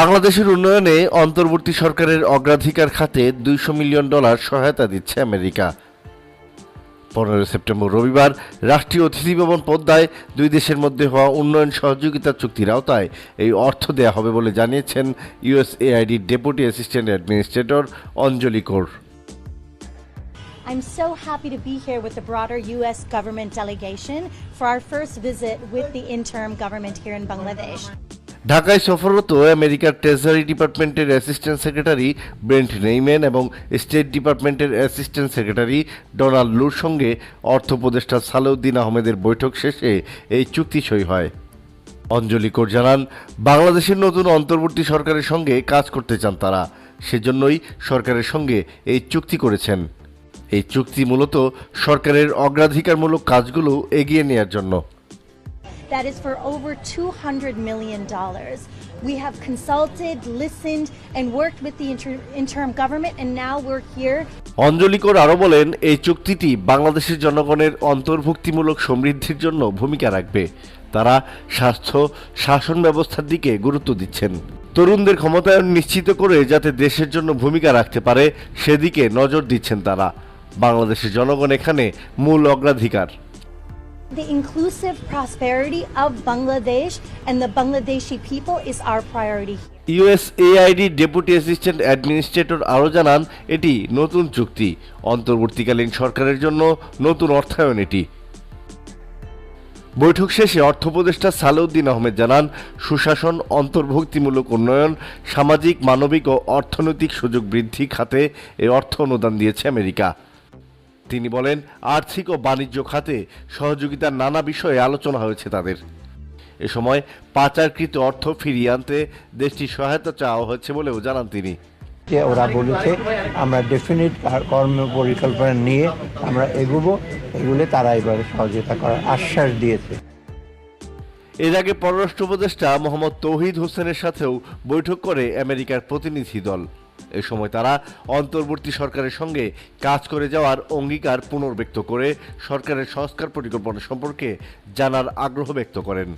বাংলাদেশের উন্নয়নে অন্তর্বর্তী সরকারের অগ্রাধিকার খাতে দুইশো মিলিয়ন ডলার সহায়তা দিচ্ছে আমেরিকা পনেরোই সেপ্টেম্বর রবিবার রাষ্ট্রীয় অতিথি ভবন পদ্মায় দুই দেশের মধ্যে হওয়া উন্নয়ন সহযোগিতা চুক্তির আওতায় এই অর্থ দেয়া হবে বলে জানিয়েছেন ইউএসএআইডির deputy assistant administrator Anjali Kaur I'm so happy to be here with the broader U.S. government delegation for our first visit with the interim government here in Bangladesh. ঢাকায় সফররত আমেরিকার ট্রেজারি ডিপার্টমেন্টের অ্যাসিস্ট্যান্ট সেক্রেটারি ব্রেন্ট নেইম্যান এবং state ডিপার্টমেন্টের assistant secretary Donald Lu সঙ্গে অর্থ উপদেষ্টা সালাউদ্দিন আহমেদের বৈঠক শেষে এই চুক্তি সই হয়। অঞ্জলি কোর জানান, বাংলাদেশের নতুন অন্তর্বর্তী সরকারের সঙ্গে কাজ করতে চান তারা। সেজন্যই সরকারের সঙ্গে এই চুক্তি করেছেন। এই চুক্তি মূলত সরকারের অগ্রাধিকারমূলক কাজগুলো এগিয়ে নেওয়ার জন্য। That is for over $200 million. We have consulted, listened, and worked with the inter- interim government, and now we're here. অঞ্জলি আরও বলেন এই চুক্তিটি বাংলাদেশের জনগণের অন্তর্ভুক্তিমূলক সমৃদ্ধির জন্য ভূমিকা রাখবে। তারা স্বাস্থ্য শাসন ব্যবস্থার দিকে গুরুত্ব দিচ্ছেন। তরুণদের ক্ষমতায়ন নিশ্চিত করে যাতে দেশের জন্য ভূমিকা রাখতে পারে সেদিকে নজর দিচ্ছেন তারা। বাংলাদেশের জনগণ এখানে মূল অগ্রাধিকার। The inclusive prosperity of Bangladesh and the Bangladeshi people is our priority. USAID deputy assistant administrator আরও জানান, এটি নতুন চুক্তি। অন্তর্বর্তীকালীন সরকারের জন্য নতুন অর্থায়ন এটি। বৈঠক শেষে অর্থ উপদেষ্টা সালাউদ্দিন আহমেদ জানান, সুশাসন, অন্তর্ভুক্তিমূলক উন্নয়ন, সামাজিক, মানবিক ও অর্থনৈতিক সুযোগ বৃদ্ধি খাতে এই অর্থ অনুদান দিয়েছে আমেরিকা। তিনি বলেন আর্থিক ও বাণিজ্য খাতে সহযোগিতার নানা বিষয়ে আলোচনা হয়েছে তাদের। এ সময় পাচারকৃত অর্থ ফিরিয়ে আনতে দেশটির সহায়তা চাওয়া হয়েছে বলেও জানান তিনি। ওরা বলেছে আমরা ডেফিনিট কর্ম পরিকল্পনা নিয়ে আমরা এগোবো এগুলো তারা এবারে সহযোগিতা করার আশ্বাস দিয়েছে। এর আগে পররাষ্ট্র উপদেষ্টা মোহাম্মদ তৌহিদ হোসেনের সাথেও বৈঠক করে আমেরিকার প্রতিনিধি দল। এ সময় তারা অন্তর্বর্তী সরকারের সঙ্গে কাজ করে যাওয়ার অঙ্গীকার পুনর্ব্যক্ত করে সরকারের সংস্কার পরিকল্পনা সম্পর্কে জানার আগ্রহ ব্যক্ত করেন।